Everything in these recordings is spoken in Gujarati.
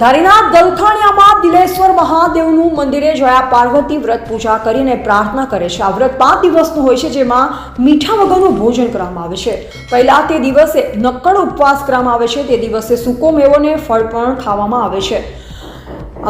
ધારીના દલખાણિયામાં દિલેશ્વર મહાદેવનું મંદિરે જયા પાર્વતી વ્રત પૂજા કરીને પ્રાર્થના કરે છે. આ વ્રત પાંચ દિવસનું હોય છે, જેમાં મીઠા વગરનું ભોજન કરવામાં આવે છે. પહેલા તે દિવસે નક્કડ ઉપવાસ કરવામાં આવે છે, તે દિવસે સૂકો મેવો ને ફળ પણ ખાવામાં આવે છે.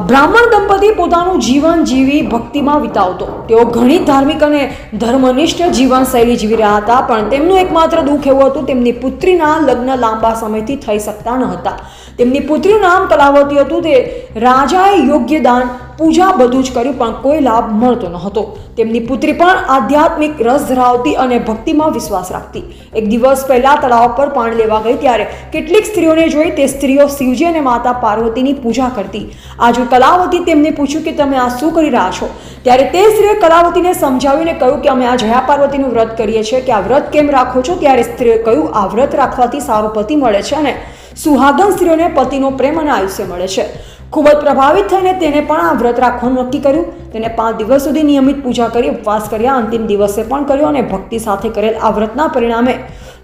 બ્રાહ્મણ દંપતી પોતાનું જીવન જીવી ભક્તિમાં વિતાવતો. તેઓ ઘણી ધાર્મિક અને ધર્મનિષ્ઠ જીવનશૈલી જીવી રહ્યા હતા, પણ તેમનું એકમાત્ર દુઃખ એવું હતું, તેમની પુત્રીના લગ્ન લાંબા સમયથી થઈ શકતા ન હતા. તેમની પુત્રીનું નામ કલાવતી હતું, તે રાજાએ યોગ્ય દાન પૂજા બધું જ કર્યું, પણ કોઈ લાભ મળતો ન હતો તેમની પુત્રી પણ આધ્યાત્મિક રસ ધરાવતી અને ભક્તિમાં વિશ્વાસ રાખતી. એક દિવસ પહેલા તળાવ પર પાણી લેવા ગઈ ત્યારે કેટલીક સ્ત્રીઓને જોઈ તે સ્ત્રીઓ શિવજી અને માતા પાર્વતીની પૂજા કરતી. આજુ કલાવતી તેમને પૂછ્યું કે તમે આ શું કરી રહ્યા છો? ત્યારે તે સ્ત્રીએ કલાવતીને સમજાવીને કહ્યું કે અમે આ જયા પાર્વતીનું વ્રત કરીએ છીએ, કે આ વ્રત કેમ રાખો છો? ત્યારે સ્ત્રીએ કહ્યું, આ વ્રત રાખવાથી સારો પતિ મળે છે અને સુહાગન સ્ત્રીઓને પતિનો પ્રેમ અને આયુષ્ય મળે છે. ખૂબ જ પ્રભાવિત થઈને તેને પણ આ વ્રત રાખવાનું નક્કી કર્યું. તેને પાંચ દિવસ સુધી નિયમિત પૂજા કરી, ઉપવાસ કર્યા, અંતિમ દિવસે પણ કર્યો અને ભક્તિ સાથે કરેલ આ વ્રતના પરિણામે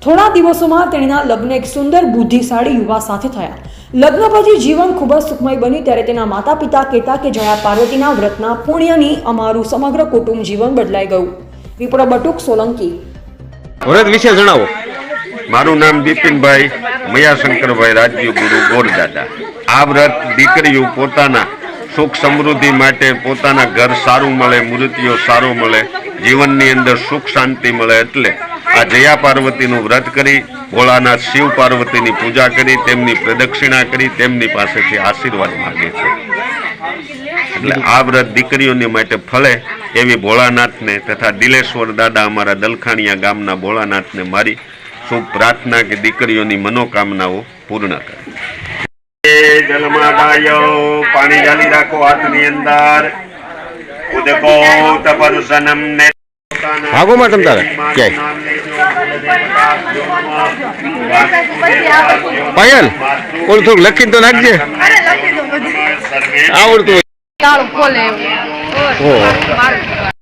થોડા દિવસોમાં તેણીના લગ્ન એક સુંદર બુદ્ધિશાળી યુવા સાથે થયા. લગ્ન પછી જીવન ખૂબ જ સુખમય બન્યું ત્યારે તેના માતા પિતા કહેતા કે જયા પાર્વતીના વ્રતના પુણ્યની અમારું સમગ્ર કુટુંબ જીવન બદલાઈ ગયું. વિપ્ર બટુક સોલંકી. વ્રત વિશે જણાવો. મારું નામ બિપિનભાઈ મયાશંકરભાઈ રાજ્ય ગુરુ ગોરદાદા આ વ્રત દીકરીઓ પોતાના સુખ સમૃદ્ધિ માટે પોતાના ઘર સારું મળે મૃત્યુ સારું મળે, જીવનની અંદર સુખ શાંતિ મળે એટલે આ જયા પાર્વતીનું વ્રત કરી, ભોળાનાથ શિવ પાર્વતીની પૂજા કરી, તેમની પ્રદક્ષિણા કરી, તેમની પાસેથી આશીર્વાદ માગે છે. એટલે આ વ્રત દીકરીઓની માટે ફળે એવી ભોળાનાથને તથા દિલેશ્વર દાદા અમારા દલખાણિયા ગામના ભોળાનાથને મારી શુભ પ્રાર્થના કે દીકરીઓની મનોકામનાઓ પૂર્ણ કરે. જલમાં ડાયો પાણી જાલી રાખો હાથની અંદર. ઉદકો તપરુષનમ ને ભાગોમાં તમ તારે. પાયલ ઓલું થોડુંક લખીને તો નાખજે. આવડતું. ખોલે. મારું.